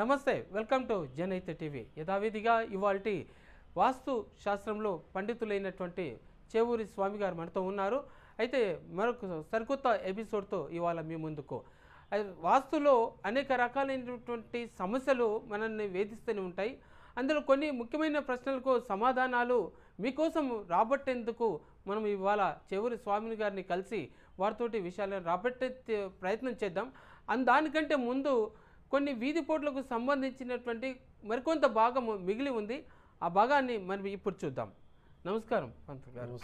నమస్తే welcome to జనైత TV. యథావిధిగా ఇవాళ వాస్తు శాస్త్రంలో పండితులైనటువంటి చేవూరి స్వామి గారు మనతో ఉన్నారు. అయితే మరొక సరికొత్త ఎపిసోడ్తో ఇవాళ మీ ముందుకు. వాస్తులో అనేక రకాలైనటువంటి సమస్యలు మనల్ని వేధిస్తూనే ఉంటాయి. అందులో కొన్ని ముఖ్యమైన ప్రశ్నలకు సమాధానాలు మీకోసం రాబట్టేందుకు మనం ఇవాళ చెవురి స్వామిని గారిని కలిసి వారితోటి విషయాలను రాబట్టే ప్రయత్నం చేద్దాం. అండ్ దానికంటే ముందు కొన్ని వీధి పోట్లకు సంబంధించినటువంటి మరికొంత భాగం మిగిలి ఉంది. ఆ భాగాన్ని మనం ఇప్పుడు చూద్దాం. నమస్కారం పంత్ గారు.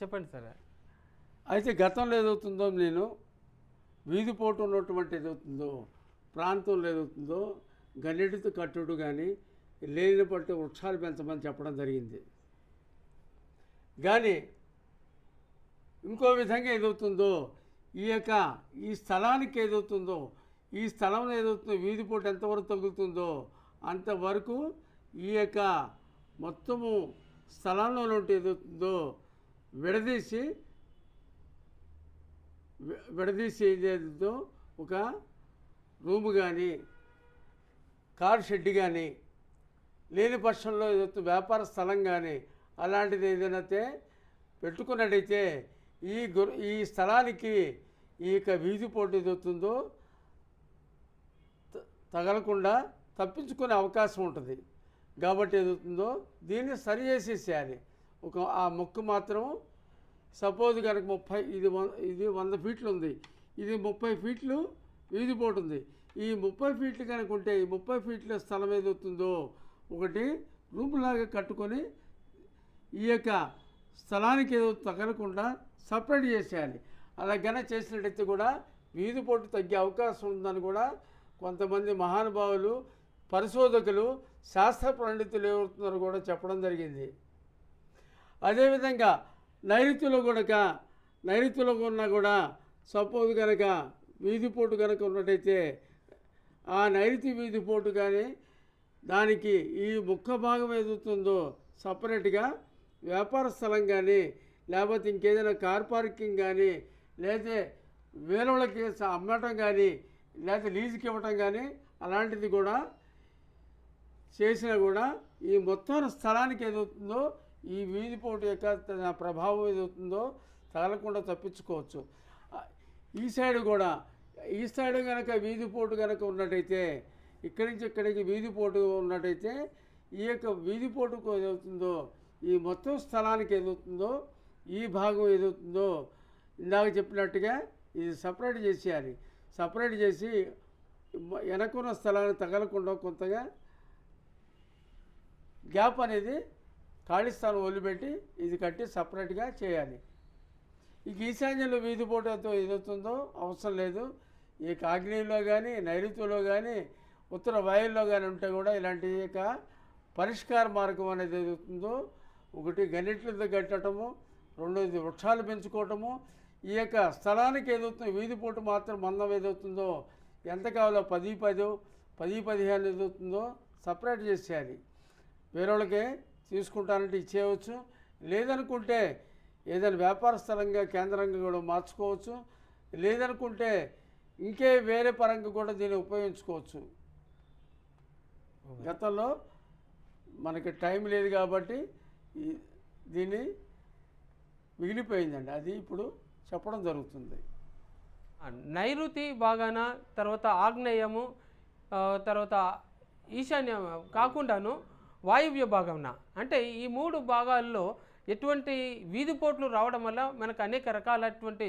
చెప్పండి సరే. అయితే గతంలో ఏదవుతుందో నేను వీధి పోటు ఉన్నటువంటి ఏదవుతుందో ప్రాంతంలో ఏదవుతుందో గన్నెటితో కట్టుడు కానీ లేని పట్టు వృక్షాలు పెంచమని చెప్పడం జరిగింది. కానీ ఇంకో విధంగా ఏదవుతుందో ఈ యొక్క ఈ స్థలానికి ఏదవుతుందో ఈ స్థలంలో ఏదవుతుందో వీధి పూట ఎంతవరకు తగులుతుందో అంతవరకు ఈ యొక్క మొత్తము స్థలంలో నుండి ఏదవుతుందో విడదీసి విడదీసి ఏదేదో ఒక రూము కానీ కార్ షెడ్ కానీ లేని పక్షంలో ఏదైతే వ్యాపార స్థలం కానీ అలాంటిది ఏదైనా అయితే పెట్టుకున్నట్టయితే ఈ గు ఈ స్థలానికి ఈ యొక్క వీధి పోటీ ఏదవుతుందో తగలకుండా తప్పించుకునే అవకాశం ఉంటుంది. కాబట్టి ఏదవుతుందో దీన్ని సరి చేసేసేయాలి. ఒక ఆ మొక్కు మాత్రం సపోజ్ కనుక ముప్పై ఇది ఇది వంద ఫీట్లు ఉంది. ఇది ముప్పై ఫీట్లు వీధి పోటుంది ఈ ముప్పై ఫీట్లు కనుక ఉంటే ఈ ముప్పై ఫీట్ల స్థలం ఏదవుతుందో ఒకటి రూమ్ లాగా కట్టుకొని ఈ యొక్క స్థలానికి ఏదో తగలకుండా సపరేట్ చేసేయాలి. అలా గన చేసినట్టయితే కూడా వీధి పోటు తగ్గే అవకాశం ఉందని కూడా కొంతమంది మహానుభావులు పరిశోధకులు శాస్త్ర పండితులు ఎవరుతున్నారో కూడా చెప్పడం జరిగింది. అదేవిధంగా నైరుతిలో కనుక నైరుతిలో ఉన్నా కూడా సపోజ్ కనుక వీధిపోటు కనుక ఉన్నట్టయితే ఆ నైరుతి వీధిపోటు కానీ దానికి ఈ ముఖ భాగం ఏదవుతుందో సపరేట్గా వ్యాపార స్థలం కానీ లేకపోతే ఇంకేదైనా కార్ పార్కింగ్ కానీ లేదా వేరే వాళ్ళకి అమ్మటం కానీ లేకపోతే లీజుకి ఇవ్వటం కానీ అలాంటిది కూడా చేసినా కూడా ఈ మొత్తం స్థలానికి ఏదవుతుందో ఈ వీధిపోటు యొక్క ప్రభావం ఏదవుతుందో తగలకుండా తప్పించుకోవచ్చు. ఈ సైడ్ కూడా ఈ సైడ్ కనుక వీధిపోటు కనుక ఉన్నట్టయితే ఇక్కడి నుంచి ఇక్కడికి వీధిపోటు ఉన్నట్టయితే ఈ యొక్క వీధిపోటుకు ఏదవుతుందో ఈ మొత్తం స్థలానికి ఏదవుతుందో ఈ భాగం ఏదవుతుందో ఇందాక చెప్పినట్టుగా ఇది సపరేట్ చేసేయాలి. సపరేట్ చేసి వెనకున్న స్థలాన్ని తగలకుండా కొంతగా గ్యాప్ అనేది ఖాళీ స్థలం వదిలిపెట్టి ఇది కట్టి సపరేట్గా చేయాలి. ఈ ఈశాన్యంలో వీధి పోటీతో ఏదవుతుందో అవసరం లేదు. ఈ కాగ్నేయంలో కానీ నైరుతిలో కానీ ఉత్తర వాయుల్లో కానీ ఉంటే కూడా ఇలాంటి యొక్క పరిష్కార మార్గం అనేది ఏదవుతుందో ఒకటి గన్నిట్లతో కట్టడము రెండోది వృక్షాలు పెంచుకోవటము ఈ యొక్క స్థలానికి ఏదవుతుందో వీధి పోటు మాత్రం మందం ఏదవుతుందో ఎంత కావాలో పది పది పది పదిహేను ఏదవుతుందో సపరేట్ చేసేయాలి. వేరే వాళ్ళకి తీసుకుంటానంటే ఇచ్చేయవచ్చు. లేదనుకుంటే ఏదైనా వ్యాపార స్థలంగా కేంద్రంగా కూడా మార్చుకోవచ్చు. లేదనుకుంటే ఇంకే వేరే పరంగా కూడా దీన్ని ఉపయోగించుకోవచ్చు. గతంలో మనకి టైం లేదు కాబట్టి దీన్ని మిగిలిపోయిందండి. అది ఇప్పుడు చెప్పడం జరుగుతుంది. నైరుతి భాగాన తర్వాత ఆగ్నేయము తర్వాత ఈశాన్య కాకుండాను వాయువ్య భాగంన. అంటే ఈ మూడు భాగాల్లో ఎటువంటి వీధిపోట్లు రావడం వల్ల మనకు అనేక రకాలటువంటి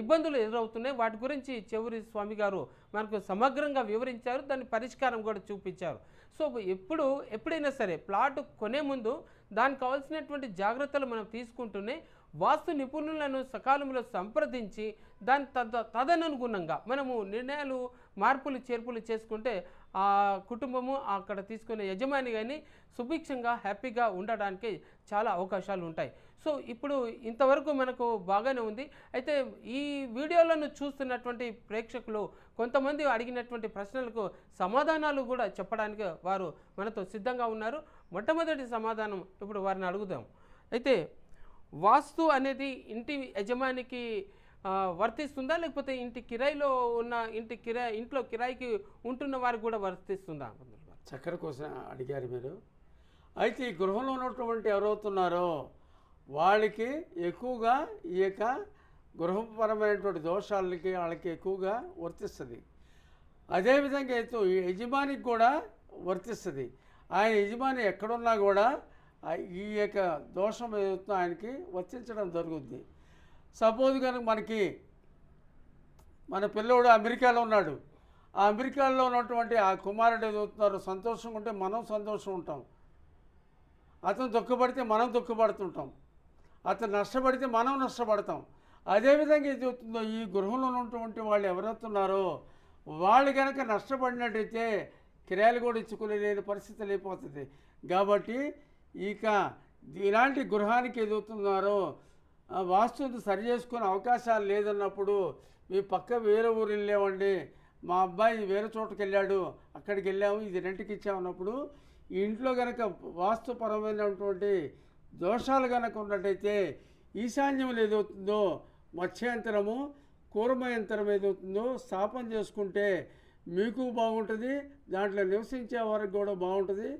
ఇబ్బందులు ఎదురవుతున్నాయి. వాటి గురించి చెవురి స్వామి గారు మనకు సమగ్రంగా వివరించారు. దాని పరిష్కారం కూడా చూపించారు. సో ఎప్పుడు ఎప్పుడైనా సరే ప్లాట్ కొనే ముందు దానికి కావాల్సినటువంటి జాగ్రత్తలు మనం తీసుకుంటూనే వాస్తు నిపుణులను సకాలంలో సంప్రదించి దాని తద తదనుగుణంగా మనము నిర్ణయాలు మార్పులు చేర్పులు చేసుకుంటే ఆ కుటుంబము అక్కడ తీసుకునే యజమాని కానీ సుభిక్షంగా హ్యాపీగా ఉండడానికి చాలా అవకాశాలు ఉంటాయి. సో ఇప్పుడు ఇంతవరకు మనకు బాగానే ఉంది. అయితే ఈ వీడియోలను చూస్తున్నటువంటి ప్రేక్షకులు కొంతమంది అడిగినటువంటి ప్రశ్నలకు సమాధానాలు కూడా చెప్పడానికి వారు మనతో సిద్ధంగా ఉన్నారు. మొట్టమొదటి సమాధానం ఇప్పుడు వారిని అడుగుదాం. అయితే వాస్తు అనేది ఇంటి యజమానికి వర్తిస్తుందా? లేకపోతే ఇంటి కిరాయిలో ఉన్న ఇంటి కిరాయి ఇంట్లో కిరాయికి ఉంటున్న వారికి కూడా వర్తిస్తుందా? చక్కెర కోసం అడిగారు మీరు. అయితే ఈ గృహంలో ఉన్నటువంటి ఎవరవుతున్నారో వాళ్ళకి ఎక్కువగా ఈ యొక్క గృహపరమైనటువంటి దోషాలకి వాళ్ళకి ఎక్కువగా వర్తిస్తుంది. అదేవిధంగా అయితే యజమానికి కూడా వర్తిస్తుంది. ఆయన యజమాని ఎక్కడున్నా కూడా ఈ యొక్క దోషం ఏదవుతుందో ఆయనకి వర్తించడం జరుగుద్ది. సపోజ్ కనుక మనకి మన పిల్లోడు అమెరికాలో ఉన్నాడు. ఆ అమెరికాలో ఉన్నటువంటి ఆ కుమారుడు ఏదవుతున్నారో సంతోషంగా ఉంటే మనం సంతోషం ఉంటాం. అతను దుఃఖపడితే మనం దుఃఖపడుతుంటాం. అతను నష్టపడితే మనం నష్టపడతాం. అదేవిధంగా ఏది అవుతుందో ఈ గృహంలో ఉన్నటువంటి వాళ్ళు ఎవరవుతున్నారో వాళ్ళు కనుక నష్టపడినట్టయితే కిరాయిలు కూడా ఇచ్చుకోలేని పరిస్థితి లేకపోతుంది కాబట్టి ఇక ఇలాంటి గృహానికి ఎదుగుతున్నారో వాస్తుని సరి చేసుకునే అవకాశాలు లేదన్నప్పుడు మీ పక్క వేరే ఊరు వెళ్ళామండి మా అబ్బాయి వేరే చోటుకి వెళ్ళాడు అక్కడికి వెళ్ళాము ఇది రెంట్కి ఇచ్చామన్నప్పుడు ఇంట్లో కనుక వాస్తుపరమైనటువంటి దోషాలు కనుక ఉన్నట్టయితే ఈశాన్యం ఏదవుతుందో మత్స్యంతరము కూరమ యంత్రం ఏదవుతుందో స్థాపన చేసుకుంటే మీకు బాగుంటుంది దాంట్లో నివసించే వారికి కూడా బాగుంటుంది.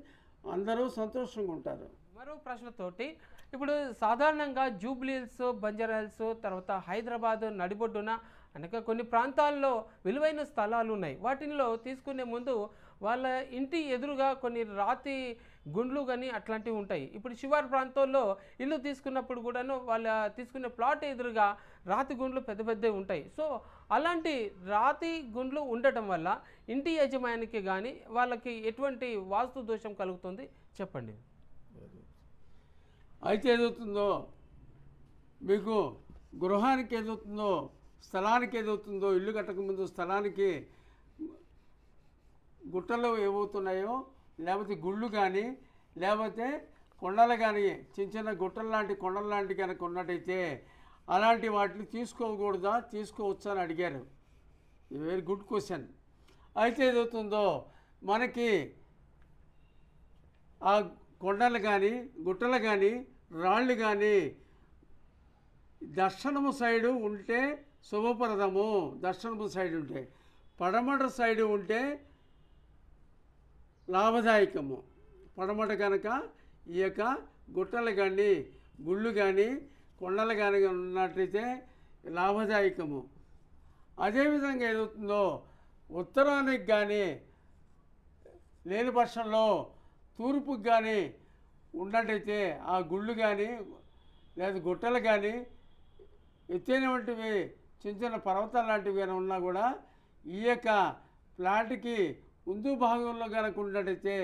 అందరూ సంతోషంగా ఉంటారు. మరో ప్రశ్నతోటి ఇప్పుడు సాధారణంగా జూబ్లీహిల్స్ బంజారా హిల్స్ తర్వాత హైదరాబాద్ నడిబొడ్డున అనేక కొన్ని ప్రాంతాల్లో విలువైన స్థలాలు ఉన్నాయి వాటిల్లో తీసుకునే ముందు వాళ్ళ ఇంటి ఎదురుగా కొన్ని రాతి గుండ్లు కానీ అట్లాంటివి ఉంటాయి. ఇప్పుడు శివారు ప్రాంతాల్లో ఇల్లు తీసుకున్నప్పుడు కూడాను వాళ్ళ తీసుకునే ప్లాట్ ఎదురుగా రాతి గుండ్లు పెద్ద పెద్దవి ఉంటాయి. సో అలాంటి రాతి గుండ్లు ఉండటం వల్ల ఇంటి యజమానికి కానీ వాళ్ళకి ఎటువంటి వాస్తు దోషం కలుగుతుంది? చెప్పండి. అయితే ఏదవుతుందో? మీకు గృహానికి ఏదవుతుందో? స్థలానికి ఏదవుతుందో? ఇల్లు కట్టకముందు స్థలానికి గుట్టలు ఏమవుతున్నాయో లేకపోతే గుళ్ళు కానీ లేకపోతే కొండలు కానీ చిన్న చిన్న గుట్టలు లాంటి కొండలు లాంటి కనుక ఉన్నట్టయితే అలాంటి వాటిని తీసుకోకూడదా తీసుకోవచ్చా అని అడిగారు. ఇది వెరీ గుడ్ క్వశ్చన్ అయితే ఏదవుతుందో మనకి ఆ కొండలు కానీ గుట్టలు కానీ రాళ్ళు కానీ దర్శనము సైడు ఉంటే శుభప్రదము. దర్శనము సైడ్ ఉంటే పడమట సైడు ఉంటే లాభదాయకము. పడమట కనుక ఈ యొక్క గుట్టలు కానీ గుళ్ళు కానీ కొండలు కానీ ఉన్నట్లయితే లాభదాయకము. అదేవిధంగా ఏదవుతుందో ఉత్తరానికి కానీ లేని పక్షంలో తూర్పుకి కానీ ఉన్నట్టయితే ఆ గుళ్ళు కానీ లేదా గుట్టలు కానీ ఎత్తైనటువంటివి చిన్న చిన్న పర్వతాలు లాంటివి కానీ ఉన్నా కూడా ఈ యొక్క ప్లాట్కి ముందు భాగంలో కనుక ఉన్నట్టయితే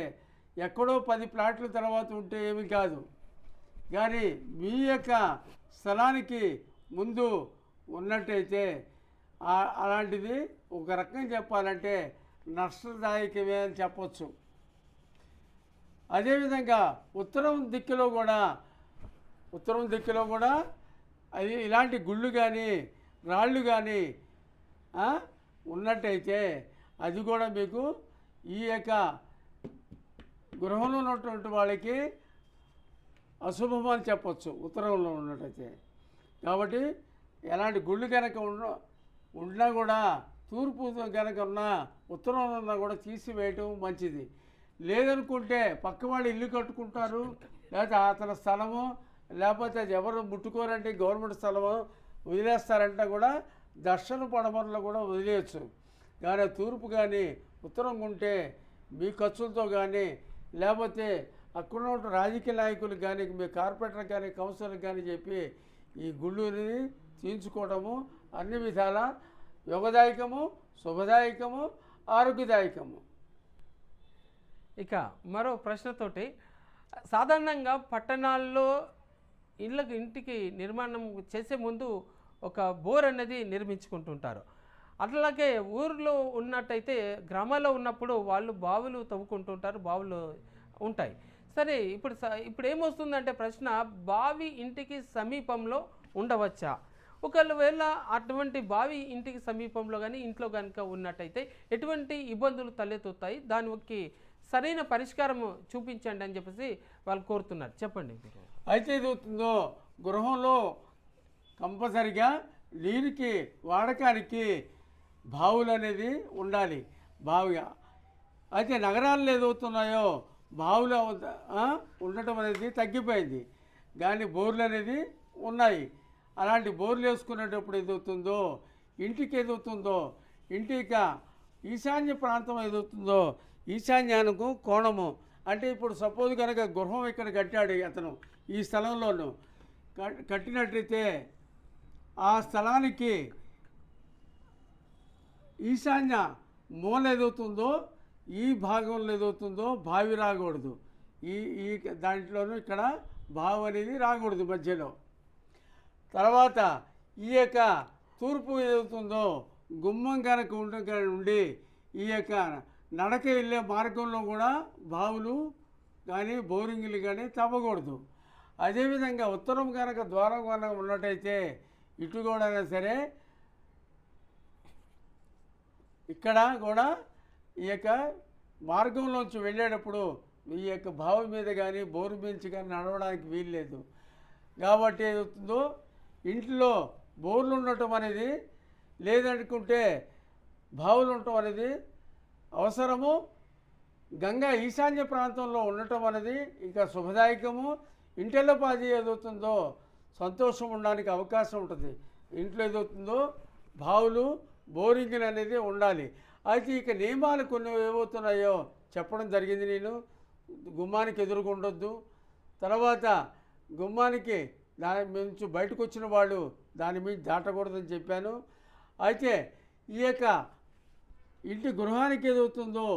ఎక్కడో పది ప్లాట్ల తర్వాత ఉంటే ఏమి కాదు. కానీ మీ యొక్క స్థలానికి ముందు ఉన్నట్టయితే అలాంటిది ఒక రకంగా చెప్పాలంటే నష్టదాయకమే అని చెప్పచ్చు. అదేవిధంగా ఉత్తరం దిక్కులో కూడా ఉత్తరం దిక్కులో కూడా అది ఇలాంటి గుళ్ళు కానీ రాళ్ళు కానీ ఉన్నట్టయితే అది కూడా మీకు ఈ యొక్క గృహంలో ఉన్నటువంటి వాళ్ళకి అశుభం అని చెప్పొచ్చు ఉత్తరంలో ఉన్నట్టయితే. కాబట్టి ఎలాంటి గుళ్ళు కనుక ఉన్న ఉన్నా కూడా తూర్పు కనుక ఉన్నా ఉత్తరంలో ఉన్నా కూడా తీసివేయటం మంచిది. లేదనుకుంటే పక్క వాళ్ళు ఇల్లు కట్టుకుంటారు లేకపోతే అతని స్థలము లేకపోతే అది ఎవరు ముట్టుకోరంటే గవర్నమెంట్ స్థలము వదిలేస్తారంటే కూడా దర్శన పడమరలో కూడా వదిలేయచ్చు. కానీ తూర్పు కానీ ఉత్తరం ఉంటే మీ ఖర్చులతో కానీ లేకపోతే అక్కడ ఉన్న రాజకీయ నాయకులకు కానీ మీ కార్పొరేటర్ కానీ కౌన్సిలర్ కానీ చెప్పి ఈ గుళ్ళుని తీయించుకోవడము అన్ని విధాల యోగదాయకము శుభదాయకము ఆరోగ్యదాయకము. ఇక మరో ప్రశ్నతోటి సాధారణంగా పట్టణాల్లో ఇళ్ళకి ఇంటికి నిర్మాణం చేసే ముందు ఒక బోర్ అనేది నిర్మించుకుంటుంటారు. అట్లాగే ఊర్లో ఉన్నట్టయితే గ్రామాల్లో ఉన్నప్పుడు వాళ్ళు బావులు తవ్వుకుంటుంటారు బావులు ఉంటాయి. సరే ఇప్పుడు స- ఇప్పుడు ఏమొస్తుందంటే ప్రశ్న బావి ఇంటికి సమీపంలో ఉండవచ్చా? ఒకవేళ అటువంటి బావి ఇంటికి సమీపంలో కానీ ఇంట్లో కనుక ఉన్నట్టయితే ఎటువంటి ఇబ్బందులు తలెత్తుతాయి? దానికి సరైన పరిష్కారం చూపించండి అని చెప్పేసి వాళ్ళు కోరుతున్నారు. చెప్పండి. అయితే ఏదవుతుందో గృహంలో కంపల్సరిగా నీరుకి వాడకానికి బావులు అనేది ఉండాలి. బావిగా. అయితే నగరాల్లో ఏదవుతున్నాయో బావులు ఉండటం అనేది తగ్గిపోయింది. కానీ బోర్లు అనేది ఉన్నాయి. అలాంటి బోర్లు వేసుకునేటప్పుడు ఏదవుతుందో ఇంటికి ఏదవుతుందో ఇంటిక ఈశాన్య ప్రాంతం ఏదవుతుందో ఈశాన్యానికి కోణము. అంటే ఇప్పుడు సపోజ్ కనుక గృహం ఇక్కడ కట్టాడు అతను ఈ స్థలంలోనూ. కట్టినట్లయితే ఆ స్థలానికి ఈశాన్య మూల ఏదవుతుందో ఈ భాగంలో ఏదవుతుందో బావి రాకూడదు. ఈ ఈ దాంట్లోనూ ఇక్కడ బావి అనేది రాకూడదు మధ్యలో. తర్వాత ఈ యొక్క తూర్పు ఏదవుతుందో గుమ్మం కనుక ఉండ ఉండి ఈ యొక్క నడక వెళ్ళే మార్గంలో కూడా బావులు కానీ బోరింగ్లు కానీ తవ్వకూడదు. అదేవిధంగా ఉత్తరం కనుక ద్వారం కనుక ఉన్నట్టయితే ఇటు కూడా సరే ఇక్కడ కూడా ఈ యొక్క మార్గంలోంచి వెళ్ళేటప్పుడు ఈ యొక్క భావం మీద కానీ బోరు మించి కానీ నడవడానికి వీల్లేదు. కాబట్టి ఏదవుతుందో ఇంట్లో బోర్లు ఉండటం అనేది లేదనుకుంటే బావులు ఉండటం అనేది అవసరము. గంగా ఈశాన్య ప్రాంతంలో ఉండటం అనేది ఇంకా శుభదాయకము. ఇంటిల్లపాది ఏదవుతుందో సంతోషం ఉండడానికి అవకాశం ఉంటుంది. ఇంట్లో ఏదవుతుందో బావులు బోరింగ్ అనేది ఉండాలి. అయితే ఇక నియమాలు కొన్ని ఏమవుతున్నాయో చెప్పడం జరిగింది నేను. గుమ్మానికి ఎదురుకుండొద్దు తర్వాత గుమ్మానికి దాని నుంచి బయటకు వచ్చిన వాళ్ళు దాని మీద దాటకూడదని చెప్పాను. అయితే ఈ యొక్క ఇంటి గృహానికి ఏదవుతుందో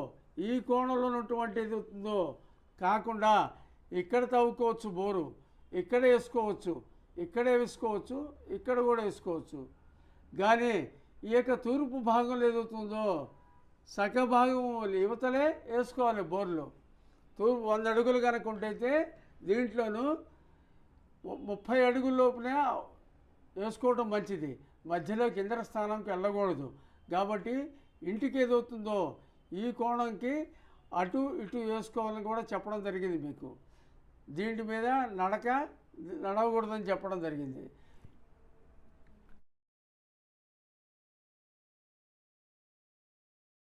ఈ కోణంలో ఉన్నటువంటి ఏదవుతుందో కాకుండా ఇక్కడ తవ్వుకోవచ్చు బోరు ఇక్కడ వేసుకోవచ్చు ఇక్కడే వేసుకోవచ్చు ఇక్కడ కూడా వేసుకోవచ్చు. కానీ ఈ యొక్క తూర్పు భాగంలో ఏదవుతుందో సగ భాగం యువతలే వేసుకోవాలి బోర్లు. తూర్పు వంద అడుగులు కనుక ఉంటైతే దీంట్లోనూ ముప్పై అడుగుల లోపునే వేసుకోవడం మంచిది. మధ్యలో కింద స్థానంకి వెళ్ళకూడదు. కాబట్టి ఇంటికి ఏదవుతుందో ఈ కోణంకి అటు ఇటు వేసుకోవాలని కూడా చెప్పడం జరిగింది మీకు. దీని మీద నడక నడవకూడదని చెప్పడం జరిగింది.